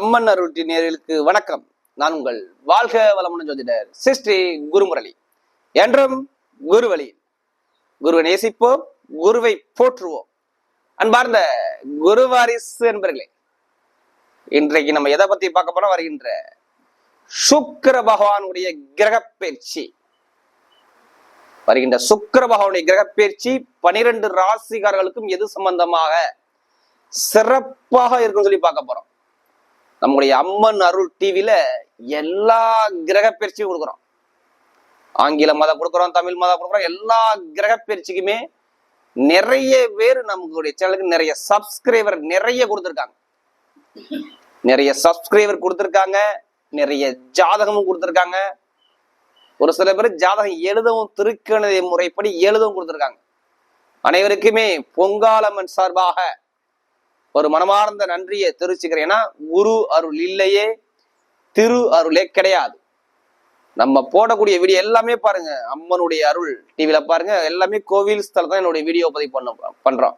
அம்மன் அருட்டி நேர்களுக்கு வணக்கம். நான் உங்கள் வாழ்க வளமுடன் ஜோதிடர் சிஸ்டி குருமுரளி. என்றும் குருவழி. குருவை நேசிப்போம் குருவை போற்றுவோம். அன்பார்ந்த குருவாரிசு என்பர்களே இன்றைக்கு நம்ம எதை பத்தி பார்க்க போறோம்? வருகின்ற சுக்கிர பகவானுடைய கிரக பயிற்சி வருகின்ற சுக்கர பகவானுடைய கிரக பயிற்சி பனிரெண்டு ராசிகாரர்களுக்கும் எது சம்பந்தமாக சிறப்பாக இருக்குன்னு சொல்லி பார்க்க போறோம். நம்முடைய அம்மன் அருள் டிவியில எல்லா கிரக பயிற்சியும் கொடுக்குறோம். ஆங்கில மதம் கொடுக்குறோம் தமிழ் மதம் கொடுக்குறோம் எல்லா கிரக பயிற்சிக்குமே நிறைய பேர் நம்மளுடைய சேனலுக்கு நிறைய சப்ஸ்கிரைபர் நிறைய கொடுத்துருக்காங்க. நிறைய சப்ஸ்கிரைபர் கொடுத்துருக்காங்க நிறைய ஜாதகமும் கொடுத்துருக்காங்க. ஒரு சில பேர் ஜாதகம் எழுதவும் திருக்கணித முறைப்படி எழுதவும் கொடுத்துருக்காங்க. அனைவருக்குமே பொங்காலம்மன் சார்பாக ஒரு மனமார்ந்த நன்றியை தெரிவிச்சுக்கிறேன். ஏன்னா குரு அருள் இல்லையே திரு அருளே கிடையாது. நம்ம போடக்கூடிய வீடியோ எல்லாமே பாருங்க. அம்மனுடைய அருள் டிவில பாருங்க. எல்லாமே கோவில் ஸ்தலம் தான் என்னுடைய வீடியோ பதிவு பண்ண பண்றோம்.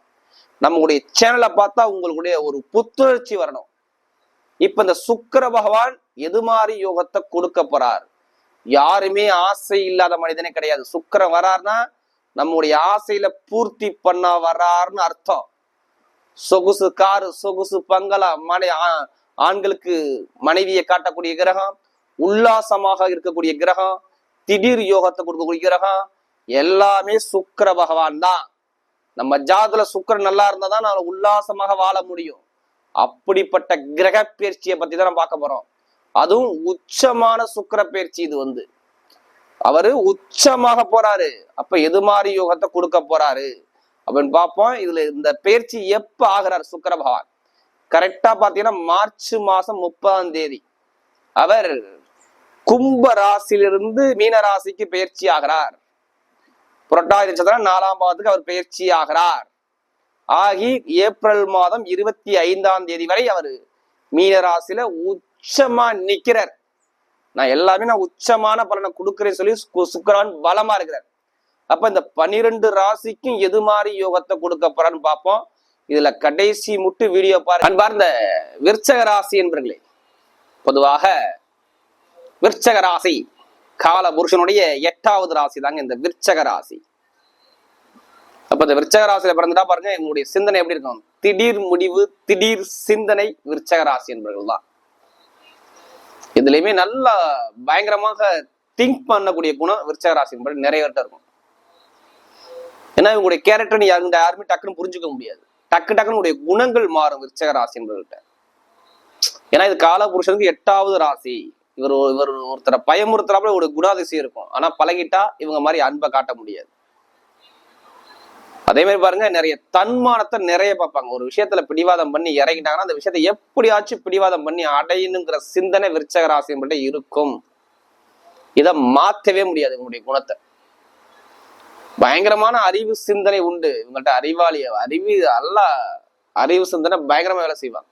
நம்மளுடைய சேனலை பார்த்தா உங்களுடைய ஒரு புத்துணர்ச்சி வரணும். இப்ப இந்த சுக்கர பகவான் எது மாதிரி யோகத்தை கொடுக்க போறார்? யாருமே ஆசை இல்லாத மனிதனே கிடையாது. சுக்கரம் வரார்னா நம்முடைய ஆசையில பூர்த்தி பண்ண வராருன்னு அர்த்தம். சொகுசு காரு சொகுசு பங்களா மனை ஆ- ஆண்களுக்கு மனைவியை காட்டக்கூடிய கிரகம் உல்லாசமாக இருக்கக்கூடிய கிரகம் திடீர் யோகத்தை கொடுக்கக்கூடிய கிரகம் எல்லாமே சுக்கிர பகவான் தான். நம்ம ஜாதுல சுக்கிரன் நல்லா இருந்தா தான் நான் உல்லாசமாக வாழ முடியும். அப்படிப்பட்ட கிரக பயிற்சியை பத்தி தான் நம்ம பார்க்க போறோம். அதுவும் உச்சமான சுக்கிர பயிற்சி இது வந்து. அவரு உச்சமாக போறாரு. அப்ப எது மாதிரி யோகத்தை கொடுக்க போறாரு? அப்படின்னு பார்ப்போம். இதுல இந்த பயிற்சி எப்ப ஆகிறார் சுக்கர பகவான் கரெக்டா பாத்தீங்கன்னா மார்ச் மாசம் முப்பதாம் தேதி. அவர் கும்ப ராசியிலிருந்து மீன ராசிக்கு பயிற்சி ஆகிறார். புரட்டாதி நட்சத்திரம் நாலாம் பாவத்துக்கு அவர் பயிற்சி ஆகிறார். ஆகி ஏப்ரல் மாதம் இருபத்தி ஐந்தாம் தேதி வரை அவர் மீன ராசியில உச்சமா நிக்கிறார். நான் எல்லாமே நான் உச்சமான பலனை கொடுக்குறேன்னு சொல்லி சு- பலமா இருக்கிறார். அப்ப இந்த பனிரெண்டு ராசிக்கும் எது மாதிரி யோகத்தை கொடுக்க போறான்னு பார்ப்போம். இதுல கடைசி முட்டு வீடியோ பாருங்க. அன்பார்ந்த ராசி என்பர்களே பொதுவாக விற்சக ராசி கால புருஷனுடைய எட்டாவது ராசி தாங்க இந்த விற்சக ராசி. அப்ப இந்த விற்சக ராசியில பிறந்துட்டா பாருங்க எங்களுடைய சிந்தனை எப்படி இருக்கும்? திடீர் முடிவு திடீர் சிந்தனை விற்சக ராசி என்பவர்கள் தான். இதுலயுமே நல்லா பயங்கரமாக திங்க் பண்ணக்கூடிய குணம் விருச்சக ராசி என்பது நிறைய இருக்கும். ஏன்னா இவங்களுடைய கேரக்டர் யாருங்க யாருமே டக்குன்னு புரிஞ்சுக்க முடியாது. டக்கு டக்குன்னு உடைய குணங்கள் மாறும் விருச்சக ராசி என்பவர்கிட்ட. ஏன்னா இது கால புருஷனுக்கு எட்டாவது ராசி. இவர் இவர் ஒருத்தரை பயமுறுத்துறாப்புல ஒரு குணாதிசயம் இருக்கும். ஆனா பழகிட்டா இவங்க மாதிரி அன்பை காட்ட முடியாது. அதே மாதிரி பாருங்க நிறைய தன்மானத்தை நிறைய பார்ப்பாங்க. ஒரு விஷயத்துல பிடிவாதம் பண்ணி இறங்கிட்டாங்கன்னா அந்த விஷயத்தை எப்படியாச்சும் பிடிவாதம் பண்ணி அடையணுங்கிற சிந்தனை விருச்சக ராசி இருக்கும். இதை மாத்தவே முடியாது இவங்களுடைய குணத்தை. பயங்கரமான அறிவு சிந்தனை உண்டு. இவங்கள்ட்ட அறிவாளி அறிவு அல்ல அறிவு சிந்தனை பயங்கரமா வேலை செய்வாங்க.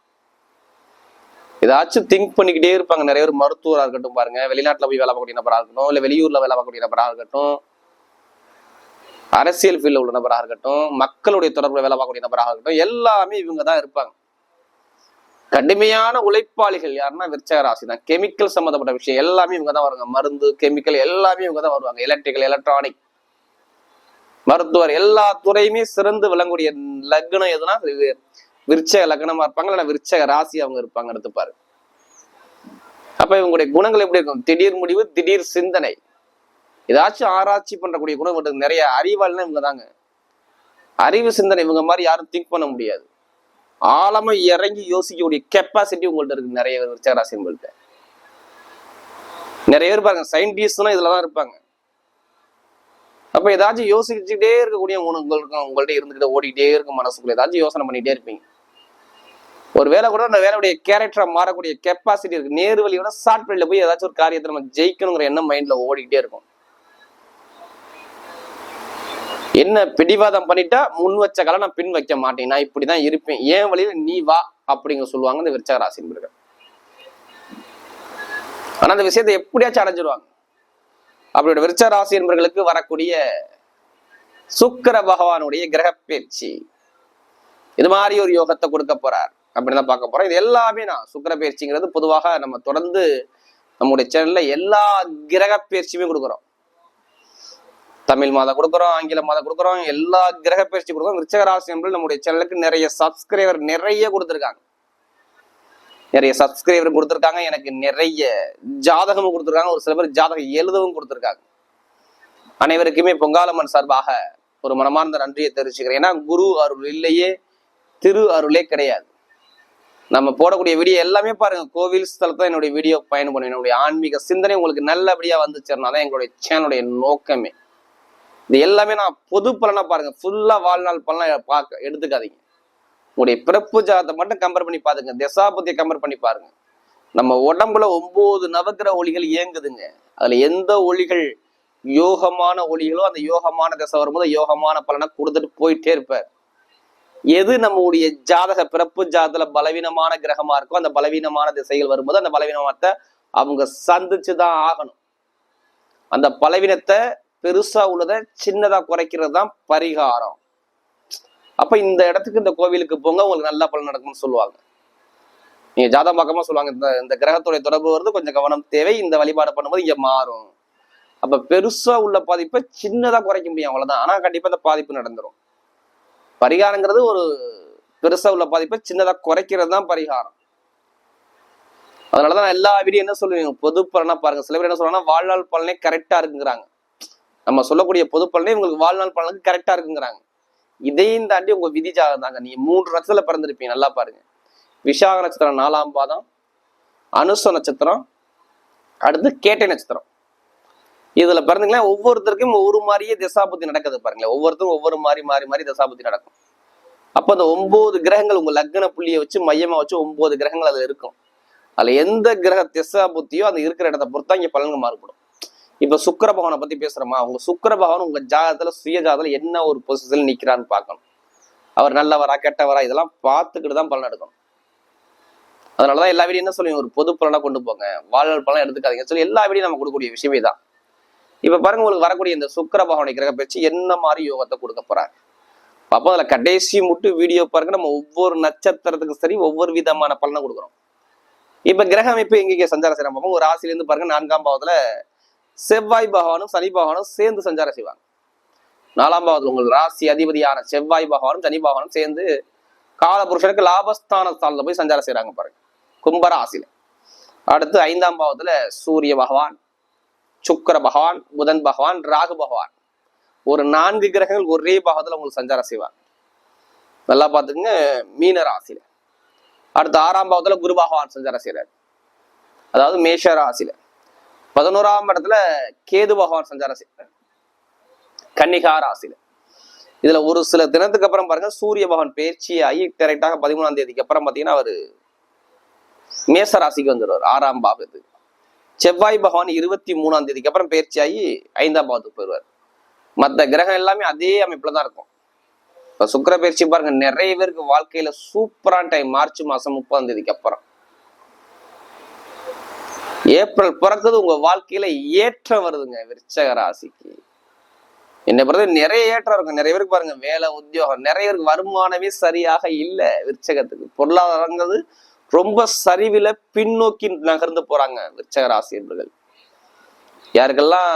ஏதாச்சும் திங்க் பண்ணிக்கிட்டே இருப்பாங்க. நிறைய பேர் மருத்துவரா இருக்கட்டும் பாருங்க. வெளிநாட்டுல போய் வேலை பார்க்கக்கூடிய நபரா இருக்கட்டும் இல்ல வெளியூர்ல வேலை பார்க்கக்கூடிய நபரா இருக்கட்டும் அரசியல் ஃபீல்ட்ல உள்ள நபரா இருக்கட்டும் மக்களுடைய தொடர்புல வேலை பார்க்கக்கூடிய நபராக இருக்கட்டும் எல்லாமே இவங்க தான் இருப்பாங்க. கடுமையான உழைப்பாளிகள் யாருன்னா விருச்சக ராசி தான். கெமிக்கல் சம்மந்தப்பட்ட விஷயம் எல்லாமே இவங்க தான் வருவாங்க. மருந்து கெமிக்கல் எல்லாமே இவங்க தான் வருவாங்க. எலக்ட்ரிக்கல் எலக்ட்ரானிக் மருத்துவர் எல்லா துறையுமே சிறந்து விளங்கக்கூடிய லக்னம் எதுனா இது விருச்சக லக்னமா இருப்பாங்க இல்லைன்னா விருச்சக ராசி அவங்க இருப்பாங்க எடுத்துப்பாரு அப்ப இவங்களுடைய குணங்கள் எப்படி இருக்கும்? திடீர் முடிவு திடீர் சிந்தனை. ஏதாச்சும் ஆராய்ச்சி பண்றக்கூடிய குணம் இவங்களுக்கு நிறைய அறிவாளினா இவங்க தாங்க. அறிவு சிந்தனை இவங்க மாதிரி யாரும் திங்க் பண்ண முடியாது. ஆழமா இறங்கி யோசிக்கக்கூடிய கெப்பாசிட்டி உங்கள்ட்ட இருக்கு நிறைய பேர் விருச்சக ராசி உங்கள்கிட்ட நிறைய பேர் பாருங்க சயின்டிஸ்ட்னா இதுலதான் இருப்பாங்க. அப்ப ஏதாச்சும் யோசிச்சுக்கிட்டே இருக்கக்கூடிய உங்களுக்கு உங்கள்கிட்ட இருந்துகிட்ட ஓடிக்கிட்டே இருக்கும் மனசுக்குள்ள. ஏதாச்சும் யோசனை பண்ணிட்டே இருப்பீங்க. ஒரு வேலை கூட அந்த வேலையுடைய கேரக்டரை மாறக்கூடிய கெப்பாசிட்டி இருக்கு. நேர்வழியோட ஷார்ட் வழியில போய் ஏதாச்சும் ஒரு காரியத்தை நம்ம ஜெயிக்கணுங்கிற எண்ணம் மைண்ட்ல ஓடிக்கிட்டே இருக்கும். என்ன பிடிவாதம் பண்ணிட்டா முன் வச்ச கால நான் பின் வைக்க மாட்டேன். நான் இப்படிதான் இருப்பேன். ஏன் வழியில நீ வா அப்படிங்க சொல்லுவாங்க இந்த விருச்சக ராசி ஆனா அந்த விஷயத்தை எப்படியாச்சும் அடைஞ்சிருவாங்க. அப்படியோட விருச்ச ராசி என்பவர்களுக்கு வரக்கூடிய சுக்கிர பகவானுடைய கிரக பயிற்சி. இது மாதிரி ஒரு யோகத்தை கொடுக்க போறார். அப்படின்னு தான் பார்க்க போறோம். இது எல்லாமே நான் சுக்கிர பயிற்சிங்கிறது பொதுவாக நம்ம தொடர்ந்து நம்முடைய சேனல்ல எல்லா கிரக பயிற்சியுமே கொடுக்குறோம். தமிழ் மாதம் கொடுக்குறோம் ஆங்கில மாதம் கொடுக்குறோம் எல்லா கிரக பயிற்சி கொடுக்குறோம். விருச்சக ராசி என்பது நம்முடைய சேனலுக்கு நிறைய சப்ஸ்கிரைபர் நிறைய கொடுத்துருக்காங்க. நிறைய சப்ஸ்கிரைபரும் கொடுத்துருக்காங்க. எனக்கு நிறைய ஜாதகமும் கொடுத்துருக்காங்க. ஒரு சில பேர் ஜாதகம் எழுதவும் கொடுத்துருக்காங்க. அனைவருக்குமே பொங்காலம்மன் சார்பாக ஒரு மனமார்ந்த நன்றியை தெரிவிச்சுக்கிறேன். ஏன்னா குரு அருள் இல்லையே திரு அருளே கிடையாது. நம்ம போடக்கூடிய வீடியோ எல்லாமே பாருங்க. கோவில் ஸ்தலத்தை என்னுடைய வீடியோ பயணம் பண்ணுவேன் என்னுடைய ஆன்மீக சிந்தனை உங்களுக்கு நல்லபடியா வந்து சேரணும் அதான் எங்களுடைய சேனலுடைய நோக்கமே. இது எல்லாமே நான் பொது பலனா பாருங்க. ஃபுல்லா வாழ்நாள் பலனா பார்க்க எடுத்துக்காதீங்க. உங்களுடைய பிறப்பு ஜாதத்தை மட்டும் கம்பேர் பண்ணி பாருங்க. தசாபதியை கம்பேர் பண்ணி பாருங்க. நம்ம உடம்புல ஒன்பது நவக்கிர ஒளிகள் இயங்குதுங்க. அதுல எந்த ஒளிகள் யோகமான ஒளிகளோ அந்த யோகமான திசை வரும்போது யோகமான பலனை கொடுத்துட்டு போயிட்டே இருப்பார். எது நம்முடைய ஜாதக பிறப்பு ஜாதத்துல பலவீனமான கிரகமா இருக்கோ அந்த பலவீனமான திசைகள் வரும்போது அந்த பலவீனத்தை அவங்க சந்திச்சுதான் ஆகணும். அந்த பலவீனத்தை பெருசா உள்ளதை சின்னதா குறைக்கிறது தான் பரிகாரம். அப்போ இந்த இடத்துக்கு இந்த கோவிலுக்கு போங்க உங்களுக்கு நல்ல பலன் நடக்கும்னு சொல்லுவாங்க. நீங்க ஜாதகம் பார்க்காம சொல்லுவாங்க இந்த இந்த கிரகத்துடைய தொடர்பு வருது கொஞ்சம் கவனம் தேவை இந்த வழிபாடு பண்ணும்போது இங்க மாறும். அப்ப பெருசா உள்ள பாதிப்பை சின்னதா குறைக்க முடியும் அவ்வளவுதான். ஆனா கண்டிப்பா இந்த பாதிப்பு நடந்துரும். பரிகாரங்கிறது ஒரு பெருசா உள்ள பாதிப்பை சின்னதா குறைக்கிறது தான் பரிகாரம். அதனாலதான் தான் எல்லா வீடியோ என்ன சொல்லுவீங்க பொது பலனா பாருங்க. சில பேர் என்ன சொல்றாங்கன்னா வாழ்நாள் பலனே கரெக்டா இருக்குங்கிறாங்க. நம்ம சொல்லக்கூடிய பொது பலனே உங்களுக்கு வாழ்நாள் பலனுக்கு கரெக்டா இருக்குங்கிறாங்க. இதையும் தாண்டி உங்க விதி ஜாகந்தாங்க தாங்க. நீங்க மூன்று நட்சத்திரத்துல பிறந்திருப்பீங்க. நல்லா பாருங்க. விசாக நட்சத்திரம் நாலாம் பாதம் அனுச நட்சத்திரம் அடுத்து கேட்டை நட்சத்திரம். இதுல பிறந்தீங்களா ஒவ்வொருத்தருக்கும் ஒவ்வொரு மாதிரியே திசாபுத்தி நடக்குது பாருங்களேன். ஒவ்வொருத்தரும் ஒவ்வொரு மாதிரி மாறி மாறி திசாபுத்தி நடக்கும். அப்ப அந்த ஒன்பது கிரகங்கள் உங்க லக்ன புள்ளியை வச்சு மையமா வச்சு ஒன்பது கிரகங்கள் அதுல இருக்கும். அதுல எந்த கிரக திசா புத்தியோ அந்த இருக்கிற இடத்த பொறுத்தா இங்க பலன்கள் மாறுபடும். இப்ப சுக்கர பகவானை பத்தி பேசுறோமா? உங்க சுக்கர பகவான் உங்க ஜாதகத்துல சுய ஜாதகத்துல என்ன ஒரு பொசிஷன் நிக்கிறான்னு பார்க்கணும். அவர் நல்லவரா கெட்டவரா இதெல்லாம் பார்த்துக்கிட்டு தான் பலன் எடுக்கணும். அதனாலதான் எல்லா வீடியும் என்ன சொல்லுவீங்க? ஒரு பொது பலனா கொண்டு போங்க. வாழ்நாள் பலன் எடுத்துக்காதீங்க சொல்லி எல்லா வீடியும் நம்ம கொடுக்கக்கூடிய விஷயமே தான் இப்ப பாருங்க உங்களுக்கு வரக்கூடிய இந்த சுக்கர பகவானை கிரக பேச்சு என்ன மாதிரி யோகத்தை கொடுக்க போறாரு? அப்போ அதுல கடைசி முட்டு வீடியோ பாருங்க நம்ம ஒவ்வொரு நட்சத்திரத்துக்கும் சரி ஒவ்வொரு விதமான பலனை கொடுக்குறோம் இப்ப கிரக அமைப்பு எங்க சஞ்சார செய்யறோம் ஒரு ராசில இருந்து பாருங்க நான்காம் பாவத்துல செவ்வாய் பகவானும் சனி பகவானும் சேர்ந்து சஞ்சாரம் செய்வாங்க. நாலாம் பாவத்தில் உங்கள் ராசி அதிபதியான செவ்வாய் பகவானும் சனி பகவானும் சேர்ந்து காலபுருஷனுக்கு லாபஸ்தான ஸ்தானத்தில் போய் சஞ்சாரம் செய்கிறாங்க பாருங்க. கும்பராசியில அடுத்து ஐந்தாம் பாவத்துல சூரிய பகவான் சுக்கிர பகவான் புதன் பகவான் ராகு பகவான். ஒரு நான்கு கிரகங்கள் ஒரே பாகத்துல உங்களுக்கு சஞ்சாரம் செய்வாங்க. நல்லா பார்த்துக்குங்க மீன ராசியில. அடுத்து ஆறாம் பாவத்துல குரு பகவான் சஞ்சாரம் செய்கிறார் அதாவது மேஷ ராசியில. பதினோராம் இடத்துல கேது பகவான் சஞ்சாரம் செய்யறாரு கன்னிகா ராசியில. இதுல ஒரு சில தினத்துக்கு அப்புறம் பாருங்க சூரிய பகவான் பேச்சு ஆகி கரெக்டாக பதிமூணாம் தேதிக்கு அப்புறம் பாத்தீங்கன்னா அவரு மேச ராசிக்கு வந்துடுவார் ஆறாம் பாவத்து செவ்வாய் பகவான் இருபத்தி மூணாம் தேதிக்கு அப்புறம் பயிற்சியாகி ஐந்தாம் பாவத்துக்கு போயிடுவார் மற்ற கிரகம் எல்லாமே அதே அமைப்புல தான் இருக்கும். இப்ப சுக்கிர பயிற்சி பாருங்க நிறைய பேருக்கு வாழ்க்கையில சூப்பரான டைம் மார்ச் மாசம் முப்பதாம் தேதிக்கு அப்புறம். ஏப்ரல் பிறக்குது உங்க வாழ்க்கையில ஏற்றம் வருதுங்க விருச்சக ராசிக்கு. என்னை பொறுத்த நிறைய ஏற்றம் இருக்கும். நிறைய பேருக்கு பாருங்க வேலை உத்தியோகம் நிறைய பேருக்கு வருமானமே சரியாக இல்லை விருச்சகத்துக்கு. பொருளாதாரங்கிறது ரொம்ப சரிவில பின்னோக்கி நகர்ந்து போறாங்க விருச்சக ராசி என்பர்கள். யாருக்கெல்லாம்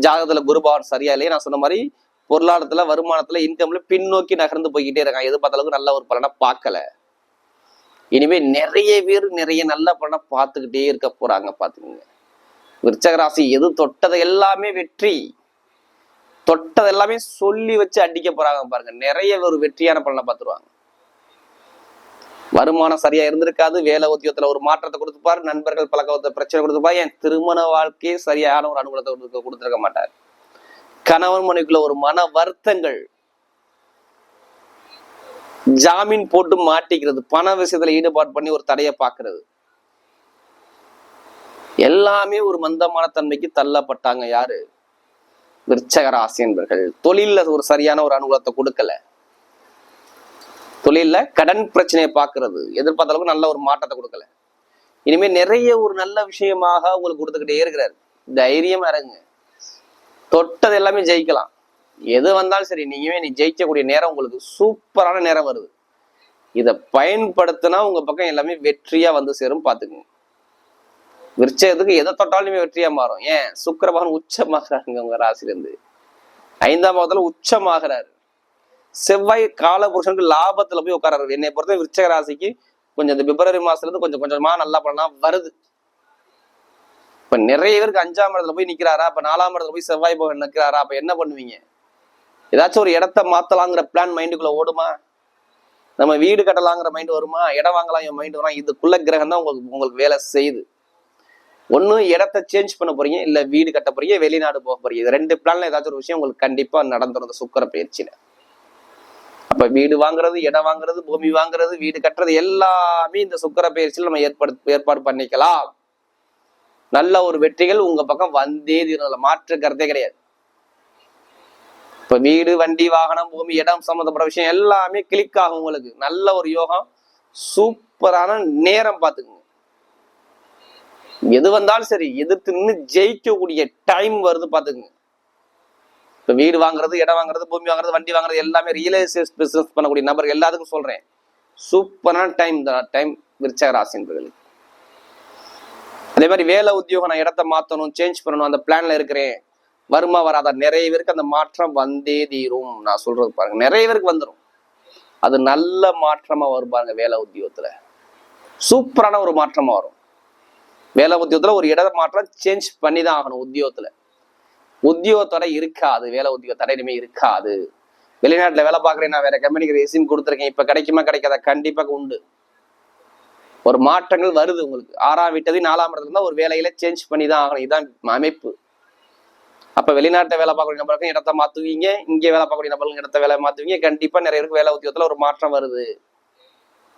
ஜாதகத்துல குருபாவன் சரியா இல்லையே நான் சொன்ன மாதிரி பொருளாதாரத்துல வருமானத்துல இன்கம்ல பின்னோக்கி நகர்ந்து போய்கிட்டே இருக்காங்க. எதிர்பார்த்த அளவுக்கு நல்ல ஒரு பலனை பார்க்கல. இனிமே நிறைய பேர் நிறைய நல்ல பலனை பார்த்துக்கிட்டே இருக்க போறாங்க பாத்துக்கோங்க விருச்சகராசி எது தொட்டது எல்லாமே வெற்றி. தொட்டது எல்லாமே சொல்லி வச்சு அடிக்க போறாங்க பாருங்க. நிறைய ஒரு வெற்றியான பலனை பார்த்துருவாங்க. வருமானம் சரியா இருந்திருக்காது. வேலை உத்தியோகத்துல ஒரு மாற்றத்தை கொடுத்துப்பாரு. நண்பர்கள் பழக்கத்தை பிரச்சனை கொடுத்துப்பாரு. என் திருமண வாழ்க்கையே சரியான ஒரு அனுகூலத்தை கொடுத்து கொடுத்துருக்க மாட்டார். கணவன் மனைவிக்குள்ள ஒரு மன வருத்தங்கள் ஜாமீன் போட்டு மாட்டிக்கிறது பண விஷயத்துல ஈடுபாடு பண்ணி ஒரு தடையை பார்க்கறது. எல்லாமே ஒரு மந்தமான தன்மைக்கு தள்ளப்பட்டாங்க யாரு? விருச்சக என்பர்கள். தொழில்ல ஒரு சரியான ஒரு அனுகூலத்தை கொடுக்கல. தொழில்ல கடன் பிரச்சனையை பாக்குறது எதிர்பார்த்த அளவுக்கு நல்ல ஒரு மாற்றத்தை கொடுக்கல. இனிமே நிறைய ஒரு நல்ல விஷயமாக உங்களுக்கு கொடுத்துக்கிட்டே இருக்கிறார். தைரியமா இருங்க. தொட்டது எல்லாமே ஜெயிக்கலாம். எது வந்தாலும் சரி நீங்கவே நீ ஜெயிக்கக்கூடிய நேரம் உங்களுக்கு சூப்பரான நேரம் வருது. இதை பயன்படுத்தினா உங்க பக்கம் எல்லாமே வெற்றியா வந்து சேரும் பாத்துக்கோங்க விருச்சகத்துக்கு எதை தொட்டாலுமே வெற்றியா மாறும். ஏன்? சுக்கிர பகவான் உச்சமாகறாருங்க உங்க ராசிலேருந்து ஐந்தாம் பாவத்துல உச்சமாகிறாரு. செவ்வாய் கால புருஷனுக்கு லாபத்துல போய் உட்காராரு என்னை பொறுத்த விருச்சக ராசிக்கு கொஞ்சம் இந்த பிப்ரவரி மாசத்துல இருந்து கொஞ்சம் கொஞ்சமா நல்லா பண்ணா வருது. இப்ப நிறைய பேருக்கு அஞ்சாம் இடத்துல போய் நிக்கிறாரா? அப்ப நாலாம் இடத்துல போய் செவ்வாய் போக நிக்கிறாரா? அப்ப என்ன பண்ணுவீங்க? ஏதாச்சும் ஒரு இடத்த மாத்தலாங்கிற பிளான் மைண்டுக்குள்ள ஓடுமா? நம்ம வீடு கட்டலாங்கிற மைண்ட் வருமா? இடம் வாங்கலாம் என் மைண்ட் வரும்? இதுக்குள்ள கிரகம் தான் உங்களுக்கு உங்களுக்கு வேலை செய்யுது. ஒன்றும் இடத்த சேஞ்ச் பண்ண போறீங்க இல்ல வீடு கட்ட போறீங்க வெளிநாடு போக போறீங்க. இது ரெண்டு பிளான்ல ஏதாச்சும் ஒரு விஷயம் உங்களுக்கு கண்டிப்பா நடந்துடும் இந்த சுக்கர பயிற்சியில. அப்ப வீடு வாங்குறது இடம் வாங்குறது பூமி வாங்குறது வீடு கட்டுறது எல்லாமே இந்த சுக்கர பயிற்சியில் நம்ம ஏற்பாடு ஏற்பாடு பண்ணிக்கலாம். நல்ல ஒரு வெற்றிகள் உங்க பக்கம் வந்தே தீரும். மாற்று கருத்தே கிடையாது. இப்ப வீடு வண்டி வாகனம் பூமி இடம் சம்மந்தப்பட்ட விஷயம் எல்லாமே கிளிக் ஆகும் உங்களுக்கு. நல்ல ஒரு யோகம் சூப்பரான நேரம் பார்த்துக்குங்க. எது வந்தாலும் சரி எதிர்த்து நின்று ஜெயிக்கக்கூடிய டைம் வருது பார்த்துக்குங்க. இப்ப வீடு வாங்குறது இடம் வாங்குறது பூமி வாங்குறது வண்டி வாங்குறது எல்லாமே ரியல் எஸ்டேட் பிசினஸ் பண்ணக்கூடிய நபர் எல்லாத்துக்கும் சொல்றேன். சூப்பரான டைம் தான். டைம் விருச்சக ராசி அதே மாதிரி வேலை உத்தியோகம் நான் இடத்த மாத்தணும் சேஞ்ச் பண்ணணும் அந்த பிளான்ல இருக்கிறேன். வருமா வராதா? நிறைய பேருக்கு அந்த மாற்றம் வந்தே தீரும். நான் சொல்றது பாருங்க. நிறைய பேருக்கு வந்துடும் அது நல்ல மாற்றமா வரும் பாருங்க வேலை உத்தியோகத்துல. சூப்பரான ஒரு மாற்றமா வரும். வேலை உத்தியோகத்துல ஒரு இட மாற்றம் சேஞ்ச் பண்ணி தான் ஆகணும் உத்தியோகத்துல. உத்தியோகத்தோட இருக்காது. வேலை உத்தியோக தடை இனிமே இருக்காது. வெளிநாட்டுல வேலை பார்க்குறேன் நான் வேற கம்பெனிக்கு ரெசிம் கொடுத்துருக்கேன். இப்ப கிடைக்குமா கிடைக்காத? கண்டிப்பாக உண்டு. ஒரு மாற்றங்கள் வருது உங்களுக்கு. ஆறாம் விட்டது நாலாம் இடத்துல இருந்தா ஒரு வேலையில சேஞ்ச் பண்ணி தான் ஆகணும். இதுதான் அமைப்பு. அப்ப வெளிநாட்டை வேலை பார்க்கக்கூடிய நபர்களுக்கு இடத்த மாத்துவீங்க இங்கே வேலை பார்க்கக்கூடிய நபர்களுக்கு இடத்த வேலை மாத்துவீங்க. கண்டிப்பா நிறைய பேருக்கு வேலை உத்தியோகத்துல ஒரு மாற்றம் வருது.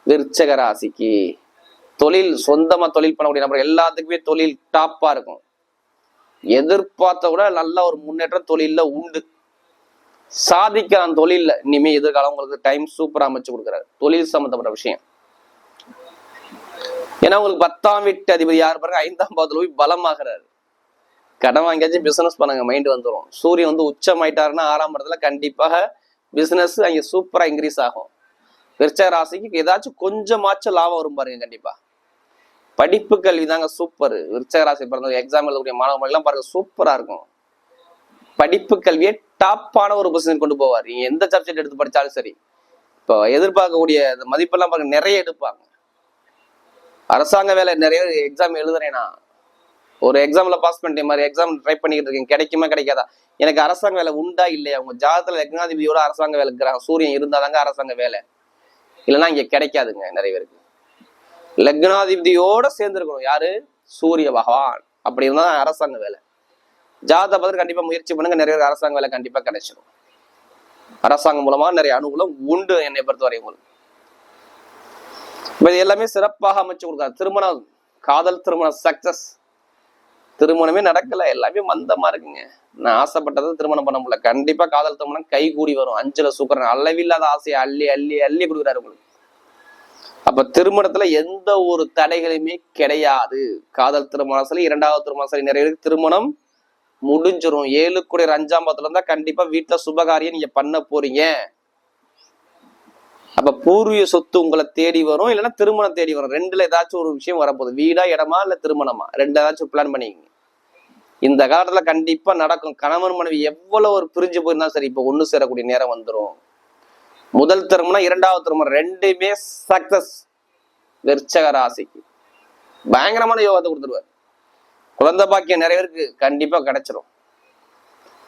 விருச்சக ராசிக்கு. தொழில் சொந்தமா தொழில் பண்ணக்கூடிய நபர் எல்லாத்துக்குமே தொழில் டாப்பா இருக்கும். எதிர்பார்த்த விட நல்ல ஒரு முன்னேற்றம் தொழிலில் உண்டு. சாதிக்கலாம் தொழிலில். இனிமே எதிர்காலம் உங்களுக்கு டைம் சூப்பராக அமைச்சு கொடுக்குறாரு. தொழில் சம்பந்தப்பட்ட விஷயம். ஏன்னா உங்களுக்கு பத்தாம் வீட்டு அதிபதி யார் பாருங்க? ஐந்தாம் பாவத்துல போய் பலமாகிறாரு. கடன் வாங்கியாச்சும் பிசினஸ் பண்ணுங்க மைண்ட் வந்துடும் சூரியன் வந்து உச்சமாயிட்டாருன்னா ஆறாம் இடத்துல கண்டிப்பாக பிஸ்னஸ் அங்கே சூப்பராக இன்க்ரீஸ் ஆகும். விருச்ச ராசிக்கு ஏதாச்சும் கொஞ்சமாச்சும் லாபம் வரும் பாருங்க கண்டிப்பாக படிப்பு கல்வி தாங்க சூப்பர் விருச்சக ராசி பிறந்த எக்ஸாம் எழுதக்கூடிய மாணவர்கள்லாம் பாருங்க சூப்பராக இருக்கும். படிப்பு கல்வியை டாப்பான ஒரு பொசிஷன் கொண்டு போவார். நீங்கள் எந்த சப்ஜெக்ட் எடுத்து படித்தாலும் சரி. இப்போ எதிர்பார்க்கக்கூடிய மதிப்பெல்லாம் பாருங்க நிறைய எடுப்பாங்க. அரசாங்க வேலை நிறைய எக்ஸாம் எழுதுறேன்னா ஒரு எக்ஸாம்ல பாஸ் பண்ணிட்டேன் மாதிரி எக்ஸாம் ட்ரை பண்ணிக்கிட்டு இருக்கேன். கிடைக்குமா கிடைக்காதா? எனக்கு அரசாங்க வேலை உண்டா இல்லையா? உங்க ஜாதத்துல லக்னாதிபதியோட அரசாங்க வேலை இருக்கிறாங்க சூரியன் இருந்தாதாங்க அரசாங்க வேலை. இல்லைன்னா இங்க கிடைக்காதுங்க நிறைய பேருக்கு. லக்னாதிபதியோட சேர்ந்துருக்கணும். யாரு? சூரிய பகவான். அப்படி இருந்தா அரசாங்க வேலை. ஜாதக பதில் கண்டிப்பா முயற்சி பண்ணுங்க. நிறைய பேருக்கு அரசாங்க வேலை கண்டிப்பா கிடைச்சிடும் அரசாங்கம் மூலமா நிறைய அனுகூலம் உண்டு என்னை பொறுத்தவரை உங்களுக்கு. இப்ப இது எல்லாமே சிறப்பாக அமைச்சு கொடுக்காது. திருமணம். காதல் திருமணம். சக்சஸ் திருமணமே நடக்கல. எல்லாமே மந்தமா இருக்குங்க. நான் ஆசைப்பட்டதை திருமணம் பண்ண முடியல. கண்டிப்பா காதல் திருமணம் கை கூடி வரும். அஞ்சுல சூக்கரன் அளவில்லாத ஆசையை அள்ளி அள்ளி அள்ளி கொடுக்குறாரு உங்களுக்கு. அப்ப திருமணத்துல எந்த ஒரு தடைகளுமே கிடையாது. காதல் திருமணம் சரி இரண்டாவது திருமணம் சரி நிறைய திருமணம் முடிஞ்சிடும் ஏழு கூட அஞ்சாம் பத்துல இருந்தா கண்டிப்பா வீட்டுல சுபகாரியம் நீங்க பண்ண போறீங்க. அப்ப பூர்வீக சொத்து உங்களை தேடி வரும் இல்லைன்னா திருமணம் தேடி வரும். ரெண்டுல ஏதாச்சும் ஒரு விஷயம் வரப்போகுது. வீடா இடமா இல்ல திருமணமா? ரெண்டு ஏதாச்சும் பிளான் பண்ணிக்கங்க. இந்த காலத்துல கண்டிப்பா நடக்கும். கணவன் மனைவி எவ்வளவு ஒரு பிரிஞ்சு போயிருந்தா சரி இப்ப ஒண்ணு சேரக்கூடிய நேரம் வந்துடும் முதல் திருமணம் இரண்டாவது திருமணம் ரெண்டுமே சக்சஸ் விருச்சக ராசிக்கு. பயங்கரமான யோகத்தை கொடுத்துருவார். குழந்தை பாக்கியம் நிறைய பேருக்கு கண்டிப்பா கிடைச்சிரும்.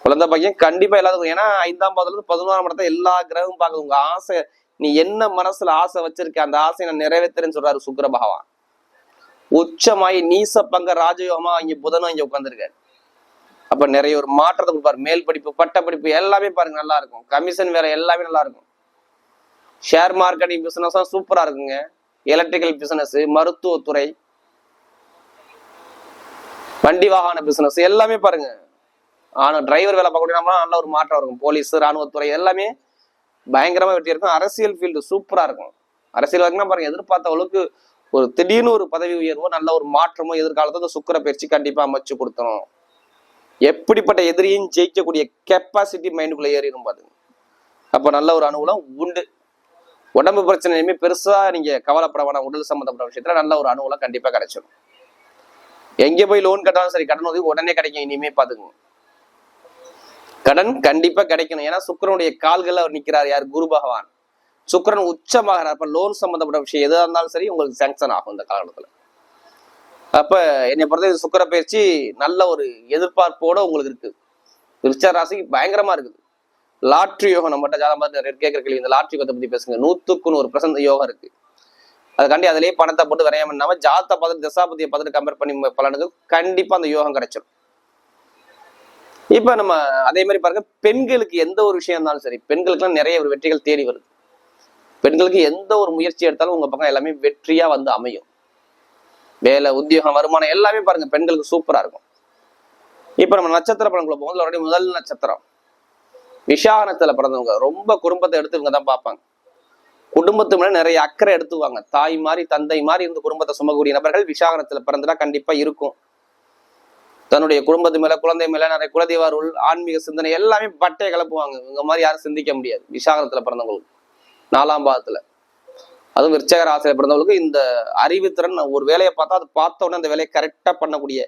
குழந்தை பாக்கியம் கண்டிப்பா எல்லாத்துக்கும். ஏன்னா ஐந்தாம் பாதத்துல இருந்து பதினோராம் இடத்த எல்லா கிரகமும் பார்க்குது. உங்க ஆசை நீ என்ன மனசுல ஆசை வச்சிருக்க அந்த ஆசையை நான் நிறைவேற்றுறேன்னு சொல்றாரு சுக்கர பகவான் உச்சமாயி நீச பங்க ராஜயோகமா இங்க புதனும் இங்க உட்காந்துருக்காரு அப்ப நிறைய ஒரு மாற்றத்தை கொடுப்பாரு. மேல் படிப்பு பட்ட படிப்பு எல்லாமே பாருங்க நல்லா இருக்கும். கமிஷன் வேற எல்லாமே நல்லா இருக்கும். ஷேர் மார்க்கெட்டிங் பிசினஸ் சூப்பரா இருக்குங்க. எலக்ட்ரிக்கல் பிசினஸ் மருத்துவத்துறை வண்டி வாகன பிசினஸ் எல்லாமே பாருங்க. ஆனா டிரைவர் வேலை பார்க்கக்கூடிய நல்ல ஒரு மாற்றம் இருக்கும். போலீஸ் ராணுவத்துறை எல்லாமே பயங்கரமா வெட்டி இருக்கும் அரசியல் ஃபீல்டு சூப்பரா இருக்கும். அரசியல் பாருங்க எதிர்பார்த்த அளவுக்கு ஒரு திடீர்னு ஒரு பதவி உயர்வோ நல்ல ஒரு மாற்றமோ எதிர்காலத்துல சுக்கர பயிற்சி கண்டிப்பா அமைச்சு கொடுத்தணும் எப்படிப்பட்ட எதிரியும் ஜெயிக்கக்கூடிய கெப்பாசிட்டி மைண்டுக்குள்ள ஏறிடும் பாருங்க. அப்போ நல்ல ஒரு அனுகூலம் உண்டு. உடம்பு பிரச்சனையுமே பெருசாக பெருசா நீங்க கவலைப்பட வேணாம். உடல் சம்பந்தப்பட்ட விஷயத்துல நல்ல ஒரு அனுகூலம் கண்டிப்பா கிடைச்சிடும் எங்கே போய் லோன் கட்டாலும் சரி கடன் உதவி உடனே கிடைக்கும் இனிமே பாத்துக்கோங்க. கடன் கண்டிப்பா கிடைக்கணும். ஏன்னா சுக்கிரனுடைய கால்கள் அவர் நிற்கிறார் யார்? குரு பகவான். சுக்கிரன் உச்சமாகிறார். அப்ப லோன் சம்பந்தப்பட்ட விஷயம் எதா இருந்தாலும் சரி உங்களுக்கு சாங்ஷன் ஆகும் இந்த காலகட்டத்துல. அப்ப என்னை பொறுத்த சுக்கிர பயிற்சி நல்ல ஒரு எதிர்பார்ப்போட உங்களுக்கு இருக்கு. விருச்ச ராசிக்கு பயங்கரமா இருக்குது. லாட்ரி யோகம் நம்மகிட்ட ஜாதகம் பார்த்து கேட்கிற கேள்வி இந்த லாட்ரி யோகத்தை பத்தி பேசுங்க. நூத்துக்குன்னு ஒரு பிரசந்த யோகம் இருக்கு. அதுக்காண்டி அதுலயே பணத்தை போட்டு விரையாம இல்லாம ஜாதத்தை பார்த்துட்டு தசாபதியை பார்த்துட்டு கம்பேர் பண்ணி பலனுக்கு கண்டிப்பா அந்த யோகம் கிடைச்சிடும் இப்ப நம்ம அதே மாதிரி பாருங்க பெண்களுக்கு எந்த ஒரு விஷயம் இருந்தாலும் சரி பெண்களுக்குலாம் நிறைய ஒரு வெற்றிகள் தேடி வருது. பெண்களுக்கு எந்த ஒரு முயற்சி எடுத்தாலும் உங்க பக்கம் எல்லாமே வெற்றியா வந்து அமையும். வேலை உத்தியோகம் வருமானம் எல்லாமே பாருங்க பெண்களுக்கு சூப்பரா இருக்கும். இப்ப நம்ம நட்சத்திர படங்களை போகும்போது அவருடைய முதல் நட்சத்திரம். விசாகனத்துல பிறந்தவங்க ரொம்ப குடும்பத்தை எடுத்து இவங்க தான் பார்ப்பாங்க. குடும்பத்து மேல நிறைய அக்கறை எடுத்துவாங்க தாய் மாதிரி தந்தை மாதிரி இருந்து குடும்பத்தை சுமக்கக்கூடிய நபர்கள் விசாகனத்துல பிறந்தா கண்டிப்பா இருக்கும். தன்னுடைய குடும்பத்து மேல குழந்தை மேல நிறைய குலதெய்வ அருள் ஆன்மீக சிந்தனை எல்லாமே பட்டையை கிளப்புவாங்க இவங்க மாதிரி யாரும் சிந்திக்க முடியாது. விசாகரத்துல பிறந்தவங்களுக்கு நாலாம் பாகத்துல அதுவும் விருச்சக ராசியில பிறந்தவங்களுக்கு இந்த அறிவுத்திறன் ஒரு வேலையை பார்த்தா அது பார்த்த உடனே அந்த வேலையை கரெக்டா பண்ணக்கூடிய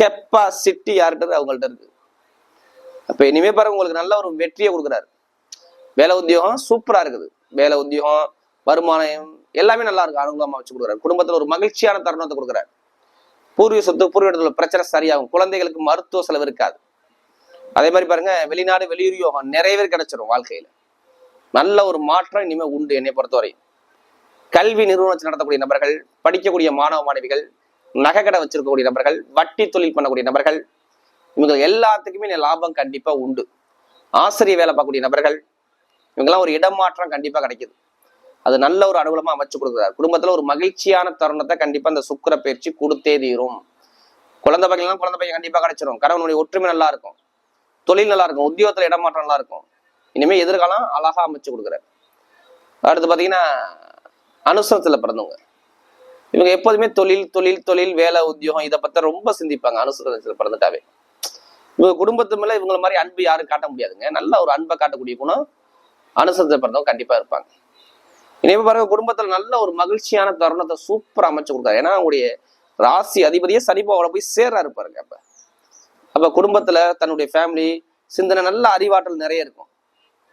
கெப்பாசிட்டி யார்கிட்ட அவங்கள்ட்ட இருக்கு. அப்ப இனிமே பாருங்க உங்களுக்கு நல்ல ஒரு வெற்றியை கொடுக்குறாரு. வேலை உத்தியோகம் சூப்பரா இருக்குது. வேலை உத்தியோகம் வருமானம் எல்லாமே நல்லா இருக்கு. அனுகூலமா வச்சு கொடுக்குறாரு. குடும்பத்துல ஒரு மகிழ்ச்சியான தருணத்தை கொடுக்குறாரு. பூர்வீக சொத்து பூர்வீக இடத்துல பிரச்சனை சரியாகும். குழந்தைகளுக்கு மருத்துவ செலவு இருக்காது. அதே மாதிரி பாருங்க வெளிநாடு வெளியூர் யோகம் நிறைய கிடைச்சிரும் வாழ்க்கையில. நல்ல ஒரு மாற்றம் இனிமே உண்டு என்னை பொறுத்தவரை கல்வி நிறுவனத்தில் நடத்தக்கூடிய நபர்கள் படிக்கக்கூடிய மாணவ மாணவிகள் நகைக்கடை வச்சிருக்கக்கூடிய நபர்கள் வட்டி தொழில் பண்ணக்கூடிய நபர்கள் இவங்க எல்லாத்துக்குமே லாபம் கண்டிப்பா உண்டு. ஆசிரியர் வேலை பார்க்கக்கூடிய நபர்கள் இவங்கெல்லாம் ஒரு இடமாற்றம் கண்டிப்பா கிடைக்குது. அது நல்ல ஒரு அனுகூலமா அமைச்சு கொடுக்குறாரு. குடும்பத்துல ஒரு மகிழ்ச்சியான தருணத்தை கண்டிப்பா அந்த சுக்கிர பயிற்சி கொடுத்தே தீரும். குழந்தை பையன்லாம் குழந்தை பையன் கண்டிப்பா கிடைச்சிரும். கடவுளுடைய ஒற்றுமை நல்லா இருக்கும். தொழில் நல்லா இருக்கும். உத்தியோகத்துல இடமாற்றம் நல்லா இருக்கும். இனிமே எதிர்காலம் அழகா அமைச்சு கொடுக்குறாரு. அடுத்து பாத்தீங்கன்னா அனுசரத்துல பிறந்தவங்க. இவங்க எப்போதுமே தொழில் தொழில் தொழில் வேலை உத்தியோகம் இதை பத்தி ரொம்ப சிந்திப்பாங்க அனுசரத்துல பிறந்துட்டாவே. இவங்க குடும்பத்து மேல இவங்களை மாதிரி அன்பு யாரும் காட்ட முடியாதுங்க. நல்ல ஒரு அன்பை காட்டக்கூடிய குணம் அனுசரத்துல பிறந்தவங்க கண்டிப்பா இருப்பாங்க. இனிமே பாருங்க குடும்பத்துல நல்ல ஒரு மகிழ்ச்சியான தருணத்தை சூப்பரா அமைச்சு கொடுத்தாரு. ஏன்னா அவங்களுடைய ராசி அதிபதியே சனிப்பாவோட போய் சேர்றாரு பாருங்க அப்ப. அப்ப குடும்பத்துல தன்னுடைய ஃபேமிலி சிந்தனை நல்ல அறிவாற்றல் நிறைய இருக்கும்.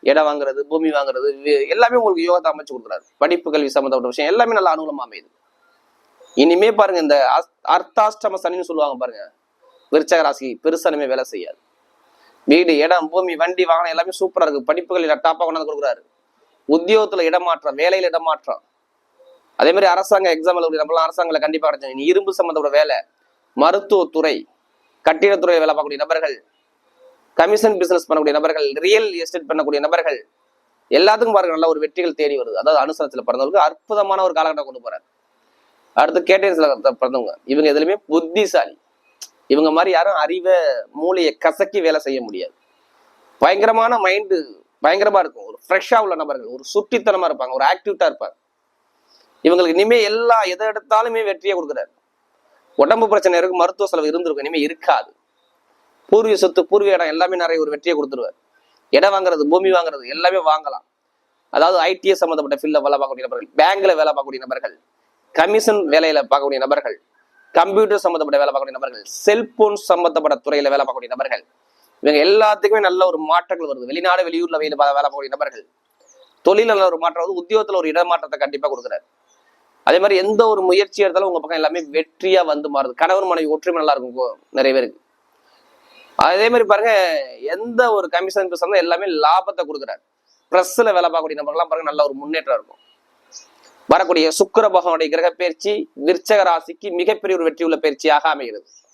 இடம் வாங்குறது பூமி வாங்குறது எல்லாமே உங்களுக்கு யோகத்தை அமைச்சு கொடுக்குறாரு. படிப்பு கல்வி சம்மந்தப்பட்ட விஷயம் எல்லாமே நல்ல அனுகூலமா அமையுது. இனிமே பாருங்க இந்த அஸ்- அர்த்தாஷ்டம சனின்னு சொல்லுவாங்க பாருங்க. விருச்சக ராசி பெருசா இனிமே வேலை செய்யாது. வீடு இடம் பூமி வண்டி வாகனம் எல்லாமே சூப்பரா இருக்கு. படிப்புகள் டாப்பா கொண்டாந்து கொடுக்குறாரு. உத்தியோகத்துல இடமாற்றம் வேலையில இடமாற்றம். அதே மாதிரி அரசாங்க எக்ஸாம் எழுதி நம்மளாம் அரசாங்கல கண்டிப்பா கிடைச்சாங்க நீ இரும்பு சம்பந்தப்பட்ட வேலை மருத்துவத்துறை கட்டிடத்துறை வேலை பார்க்கக்கூடிய நபர்கள் கமிஷன் பிசினஸ் பண்ணக்கூடிய நபர்கள் ரியல் எஸ்டேட் பண்ணக்கூடிய நபர்கள் எல்லாத்துக்கும் பாருங்க நல்ல ஒரு வெற்றிகள் தேடி வருது. அதாவது அனுசரத்துல பிறந்தவங்களுக்கு அற்புதமான ஒரு காலகட்டம் கொண்டு போறாரு. அடுத்து கேட்டேன்ஸ்ல பிறந்தவங்க இவங்க எதுலையுமே புத்திசாலி. இவங்க மாதிரி யாரும் அறிவை மூளையை கசக்கி வேலை செய்ய முடியாது. பயங்கரமான மைண்டு பயங்கரமா இருக்கும். ஒரு ஃப்ரெஷ்ஷா உள்ள நபர்கள் ஒரு சுட்டித்தனமா இருப்பாங்க ஒரு ஆக்டிவிட்டா இருப்பாங்க. இவங்களுக்கு இனிமே எல்லா எதை எடுத்தாலுமே வெற்றியை கொடுக்குறாரு. உடம்பு பிரச்சனை இருக்கு மருத்துவ செலவு இருந்திருக்கும் இனிமே இருக்காது. பூர்வீக சொத்து பூர்வீக இடம் எல்லாமே நிறைய ஒரு வெற்றியை கொடுத்துருவார். இடம் வாங்குறது பூமி வாங்குறது எல்லாமே வாங்கலாம். அதாவது ஐடிஎஸ் சம்மந்தப்பட்ட ஃபீல்ட்ல வேலை பார்க்கக்கூடிய நபர்கள் பேங்க்ல வேலை பார்க்கக்கூடிய நபர்கள் கமிஷன் வேலையில பார்க்கக்கூடிய நபர்கள் கம்ப்யூட்டர் சம்மந்தப்பட்ட வேலை பார்க்கக்கூடிய நபர்கள் செல்போன் சம்மந்தப்பட்ட துறையில வேலை பார்க்கக்கூடிய நபர்கள் இவங்க எல்லாத்துக்குமே நல்ல ஒரு மாற்றங்கள் வருது. வெளிநாடு வெளியூர்ல வேலை வேலை போகக்கூடிய நபர்கள். தொழில ஒரு மாற்றம் வந்து உத்தியோகத்துல ஒரு இடமாற்றத்தை கண்டிப்பா கொடுக்குறாரு. அதே மாதிரி எந்த ஒரு முயற்சி எடுத்தாலும் உங்க பக்கம் எல்லாமே வெற்றியா வந்து மாறுது. கணவன் மனைவி ஒற்றுமை நல்லா இருக்கும் நிறைய பேருக்கு. அதே மாதிரி பாருங்க எந்த ஒரு கமிஷன் பிசினஸ் எல்லாமே லாபத்தை கொடுக்குறாரு. பிரஸ்ல வேலை பார்க்கக்கூடிய நபர்கள்லாம் பாருங்க நல்ல ஒரு முன்னேற்றம் இருக்கும். வரக்கூடிய சுக்கர பகவானுடைய கிரக பயிற்சி விற்சக ராசிக்கு மிகப்பெரிய ஒரு வெற்றி உள்ள பயிற்சியாக அமைகிறது.